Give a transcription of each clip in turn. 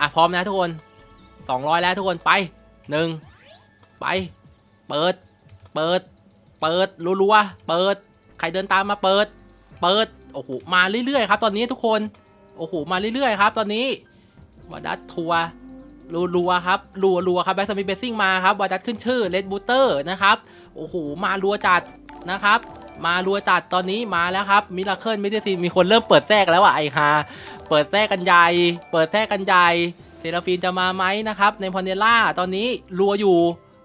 อะพร้อมนะทุกคนสองร้อยแล้วทุกคนไปหนึ่งไป เปิด เปิด เปิดรัวๆเปิด ใครเดินตามมาเปิด เปิด โอ้โห มาเรื่อยๆครับ ตอนนี้ทุกคน โอ้โห มาเรื่อยๆครับ ตอนนี้วาดัตทัวร์รัวๆครับ รัวๆครับ แบ็กสมิธเบสซิ่งมาครับวาดัตขึ้นชื่อเลดบูเตอร์นะครับ โอ้โห มารัวจัดนะครับ มารัวจัดตอนนี้มาแล้วครับมิราเคิลไม่ได้สิมีคนเริ่มเปิดแทรกแล้วอะไอฮาเปิดแทรกกันใหญ่เปิดแทรกกันใหญ่เซราฟีนจะมาไหมนะครับในพอนเนล่าตอนนี้รัวอยู่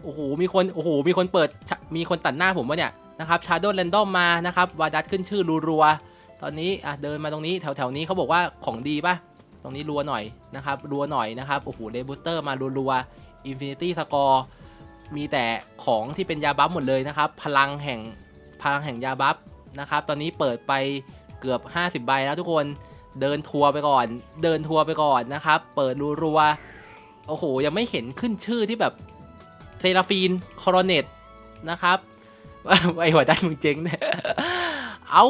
โอ้โหมีคนโอ้โหมีคนเปิดมีคนตัดหน้าผมวะเนี่ยนะครับชาโดว์แรนดอมมานะครับวาดัตขึ้นชื่อรัวๆตอนนี้อะเดินมาตรงนี้แถวๆนี้เขาบอกว่าของดีป่ะตรงนี้รัวหน่อยนะครับรัวหน่อยนะครับโอ้โหเรบูสเตอร์มารัวๆอินฟินิตี้สกอร์มีแต่ของที่เป็นยาบัฟหมดเลยนะครับ พลังแห่ง พลังแห่งยาบัฟนะครับ ตอนนี้เปิดไปเกือบ 50 ใบแล้วทุกคนเดินทัวร์ไปก่อน เดินทัวร์ไปก่อนนะครับ เปิดรัวๆโอ้โห ยังไม่เห็นขึ้นชื่อที่แบบเซราฟีนคอรเนตนะครับไอหัวด้านมึงเจ๊งเนี่ยเอา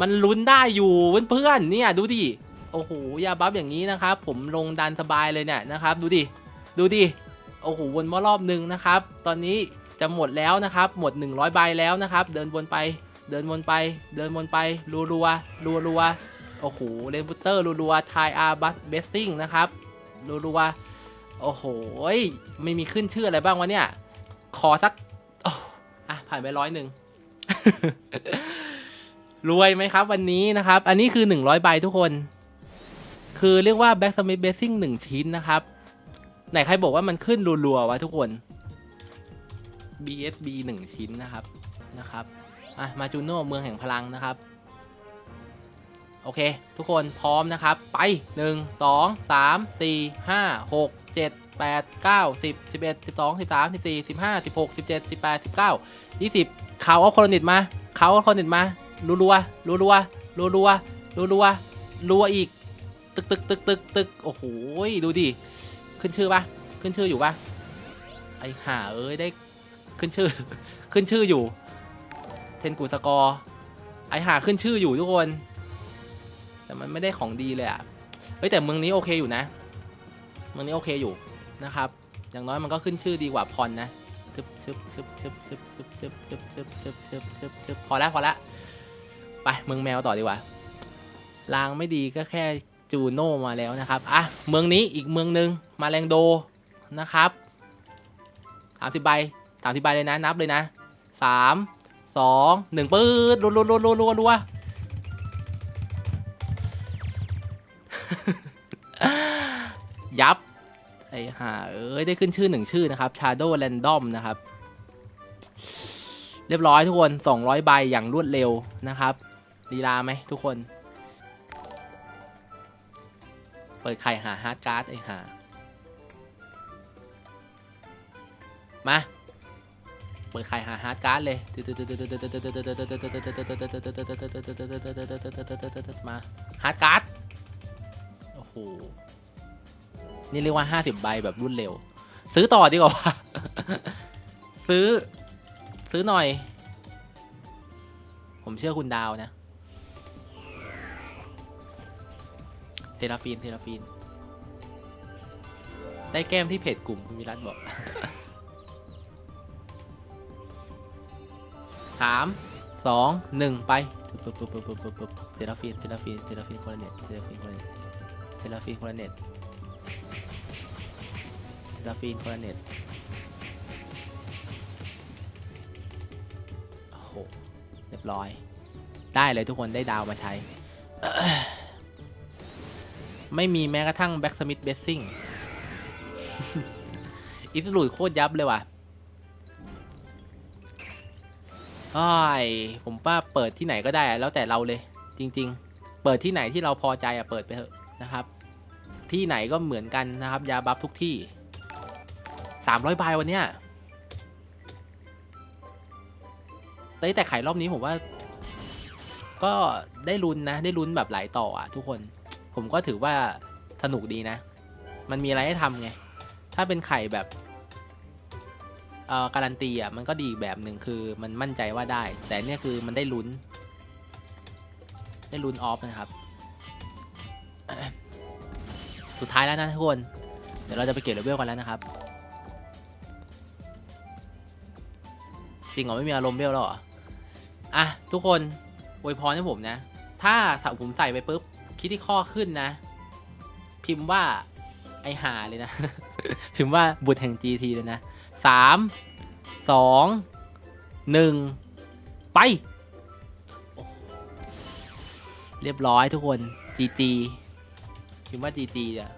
มันลุ้นได้อยู่เพื่อนๆเนี่ยดูดิโอ้โหยาบัฟอย่างนี้นะครับ ผมลงดันสบายเลยเนี่ยนะครับ ดูดิดูดิโอ้โหวนมารอบหนึ่งนะครับ ตอนนี้ จะหมดแล้วนะครับ หมด 100 ใบแล้วนะครับ เดินวนไป เดินวนไป เดินวนไป รัวรัวรัวรัวๆโอ้โหเรนบูเตอร์รัวรัวทายอาร์บัสเบสซิ่งนะครับ รัวรัวๆโอ้โห ไม่มีขึ้นชื่ออะไรบ้างวะเนี่ย ขอสักอ้อะ ผ่านไปร้อยหนึ่งรวยไหมครับวันนี้นะครับ อันนี้คือ 100 ใบทุกคน คือเรียกว่า Back Smith Basing 1ชิ้นนะครับ ไหนใครบอกว่ามันขึ้นรัวๆวะทุกคน BSB 1 ชิ้นนะครับนะครับอะมาจูโน่เมืองแห่งพลังนะครับ โอเค ทุกคนพร้อมนะครับ ไป 1 2 3 4 5 6 7 8 9 10 11 12 13 14 15 16 17 18 19 20ข่าเอาโคลนิตมาข่าเอาโคลนิตมารัวรัวรัวรัวรัวรัวรัวรัวรัวอีก ตึกตึกตึกตึกตึกโอ้โหดูดิ ขึ้นชื่อปะขึ้นชื่ออยู่ปะไอห่าเอ้ยได้ ขึ้นชื่อ ขึ้นชื่ออยู่ เทนกูสกอร์ไอหาขึ้นชื่ออยู่ทุกคน แต่มันไม่ได้ของดีเลยอะ่ะเฮ้ยแต่เมืองนี้โอเคอยู่นะ เมืองนี้โอเคอยู่นะครับ อย่างน้อยมันก็ขึ้นชื่อดีกว่าพรนะชึบชึบชึบชึบชึบชึบชึบชึบชึบชึบชึบชึบชึบพอแล้วพอล้วไปเมืองแมวต่อดีกว่าลางไม่ดีก็แค่จูโน่มาแล้วนะครับ อะ เมืองนี้อีกเมืองหนึ่งมาแรงโดนะครับสามสิบใบ สามสิบใบเลยนะนับเลยนะสามสองหนึ่งปื๊ดรัวรัวรัวรัวรัวรัวยับ ไอ้ห่าเอ้ย ได้ขึ้นชื่อหนึ่งชื่อนะครับ Shadow Random นะครับ เรียบร้อยทุกคน 200 ใบอย่างรวดเร็วนะครับลีลาไหมทุกคน เปิดไข่หาฮาร์ดการ์ดไอ้ห่ามา เปิดไข่หาฮาร์ดการ์ดเลยมาฮาร์ดการ์ดโอ้โหนี่เรียกว่า 50 ใบแบบรวดเร็ว ซื้อต่อดีกว่าซื้อ ซื้อหน่อย ผมเชื่อคุณดาวนะเทราฟีนเทราฟีน ได้แก้มที่เพจกลุ่มคุณวิรัตบอก สามสองหนึ่งไปปึ๊บปึ๊บปึ๊บปึ๊บปึ๊บปึ๊บเทราฟีนเทราฟีนเทราฟีนโคลเนตเทราฟีนโคลเนตเทราฟีนโคลเนตเทราฟีนโคลเนตโอ้โหเรียบร้อย ได้เลยทุกคนได้ดาวมาใช้ ไม่มีแม้กระทั่งแบ็กสมิธเบสซิ่งอิสลุยโคตรยับเลยว่ะ อ้ายผมว่าเปิดที่ไหนก็ได้แล้วแต่เราเลย จริง ๆ เปิดที่ไหนที่เราพอใจอะเปิดไปเถอะนะครับ ที่ไหนก็เหมือนกันนะครับ ยาบัฟทุกที่ 300ใบวันเนี้ยแต่แต่ไข่รอบนี้ผมว่า ก็ได้ลุ้นนะ ได้ลุ้นแบบหลายต่ออะทุกคน ผมก็ถือว่าสนุกดีนะ มันมีอะไรให้ทำไง ถ้าเป็นไข่แบบ การันตีอะมันก็ดีอีกแบบหนึ่งคือมันมั่นใจว่าได้ แต่เนี่ยคือมันได้ลุ้น ได้ลุ้นออฟนะครับ สุดท้ายแล้วนะทุกคน เดี๋ยวเราจะไปเก็บเลเวลกันแล้วนะครับ จริงเหรอไม่มีอารมณ์เบลแล้วเหรออะทุกคนอวยพรให้ผมนะ ถ้าผมใส่ไปปุ๊บคิดที่ข้อขึ้นนะ พิมพ์ว่าไอหาเลยนะ พิมพ์ว่าบุตรแห่ง GT เลยนะ สามสองหนึ่งไป เรียบร้อยทุกคน GG พิมพ์ว่า GG อะ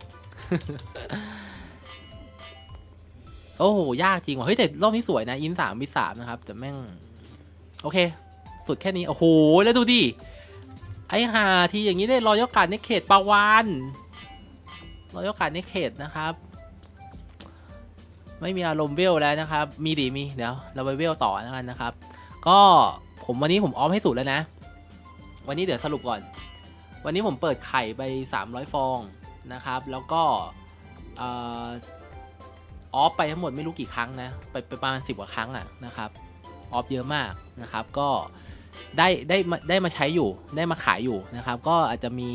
โอ้โห ยากจริงว่ะ เฮ้ย แต่รอบนี้สวยนะ อินสามมิสามนะครับ แต่แม่ง โอเค สุดแค่นี้ โอ้โห แล้วดูดิ ไอหาทีอย่างนี้ได้รอยกการในเขตปาวานรอยกการในเขตนะครับ ไม่มีอารมณ์เวลแล้วนะครับ มีดีมีเดี๋ยวเราไปเวลต่อแล้วกันนะครับ ก็ผมวันนี้ผมออฟให้สุดแล้วนะ วันนี้เดี๋ยวสรุปก่อน วันนี้ผมเปิดไข่ไป 300 ฟองนะครับ แล้วก็ออฟไปทั้งหมดไม่รู้กี่ครั้งนะ ไปไปประมาณ10กว่าครั้งอะนะครับออฟเยอะมากนะครับ ก็ได้ได้มาได้มาใช้อยู่ได้มาขายอยู่นะครับ ก็อาจจะมี